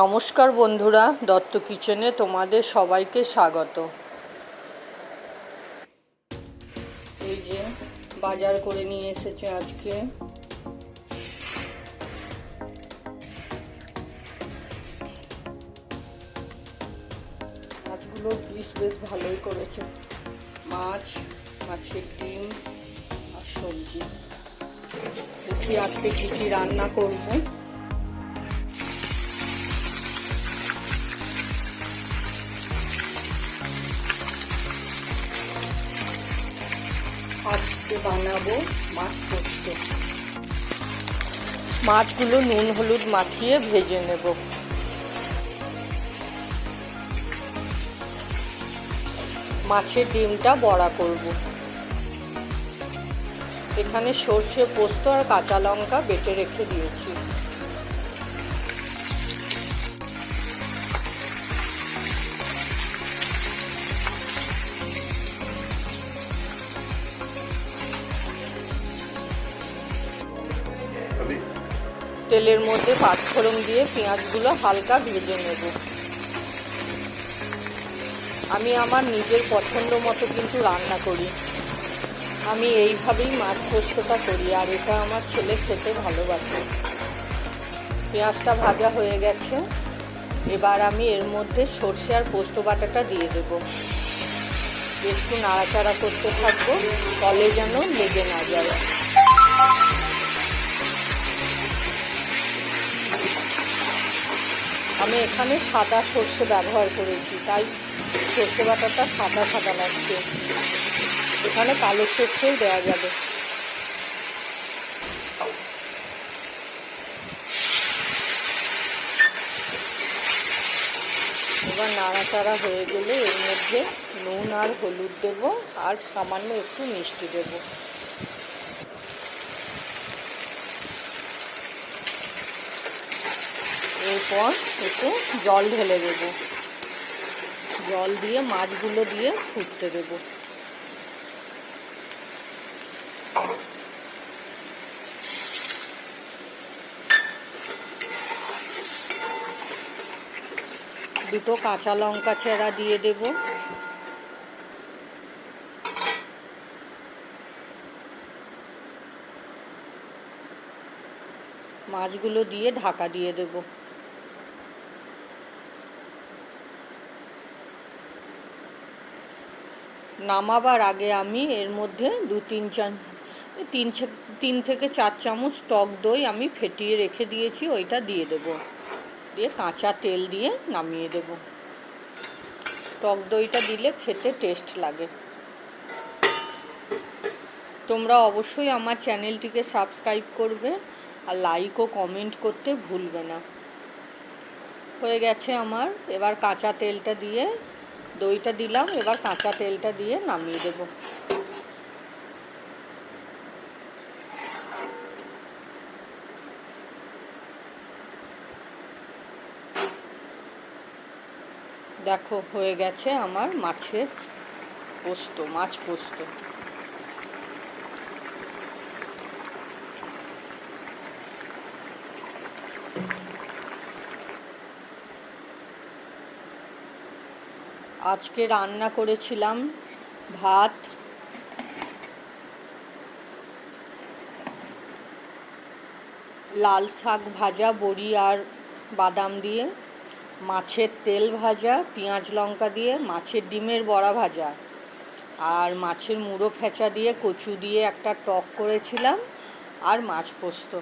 নমস্কার বন্ধুরা, দত্ত কিচেনে তোমাদের সবাইকে স্বাগত। এই যে বাজার করে নিয়ে এসেছে আজকে। মাছগুলোর পিস বেশ ভালোই করেছে। মাছ, মাছের ডিম আর সবজি। দেখি আজকে কী রান্না করব। বানাবো মাছ পোস্ত মাছগুলো নুন, হলুদ মাখিয়ে ভেজে নেব। মাছের ডিমটা বড়া করব। এখানে সর্ষে পোস্ত আর কাঁচা লঙ্কা বেটে রেখে দিয়েছি। তেলের মধ্যে পাঁচফোড়ন দিয়ে পেঁয়াজগুলো হালকা ভেজে নেব। আমি আমার নিজের পছন্দ মতো কিন্তু রান্না করি। আমি এইভাবেই মাছ পোস্তটা করি আর এটা আমার ছেলে খেতে ভালোবাসে। পেঁয়াজটা ভাজা হয়ে গেছে। এবার আমি এর মধ্যে সর্ষে আর পোস্ত বাটাটা দিয়ে দেব। একটু নাড়াচাড়া করতে থাকব, তলে যেন লেগে না যায়। আমি এখানে সাদা সর্ষে ব্যবহার করেছি, তাই সর্ষে বাটাটা সাদা সাদা লাগছে। এখানে কালো সর্ষেও দেওয়া যাবে। এবার নাড়াচাড়া হয়ে গেলে এর মধ্যে নুন আর হলুদ দেবো, আর সামান্য একটু মিষ্টি দেবো। এরপর একটু জল ঢেলে দেব। জল দিয়ে, মাছগুলো দিয়ে ফুটতে দেব। দুটো কাঁচা লঙ্কা চেরা দিয়ে দেব। মাছগুলো দিয়ে ঢাকা দিয়ে দেবো। নামাবার আগে আমি এর মধ্যে দু তিন চাম তিন তিন থেকে চার চামচ টক দই আমি ফেটিয়ে রেখে দিয়েছি, ওইটা দিয়ে দেব। দিয়ে কাঁচা তেল দিয়ে নামিয়ে দেব। টক দইটা দিলে খেতে টেস্ট লাগে। তোমরা অবশ্যই আমার চ্যানেলটিকে সাবস্ক্রাইব করবে আর লাইক ও কমেন্ট করতে ভুলবে না। হয়ে গেছে আমার, এবার কাঁচা তেলটা দিয়ে দইটা দিলাম, এবার কাঁচা তেলটা দিয়ে নামিয়ে দেব। দেখো, হয়ে গেছে আমার মাছের পোস্ত, মাছ পোস্ত। আজকে রান্না করেছিলাম ভাত। লাল শাক ভাজা, বড়ি আর বাদাম দিয়ে, মাছের তেল ভাজা, পেঁয়াজ লঙ্কা দিয়ে, মাছের ডিমের বড়া ভাজা আর মাছের মুড়ো ফেঁচা দিয়ে, কচু দিয়ে একটা টক করেছিলাম আর মাছ পোস্ত।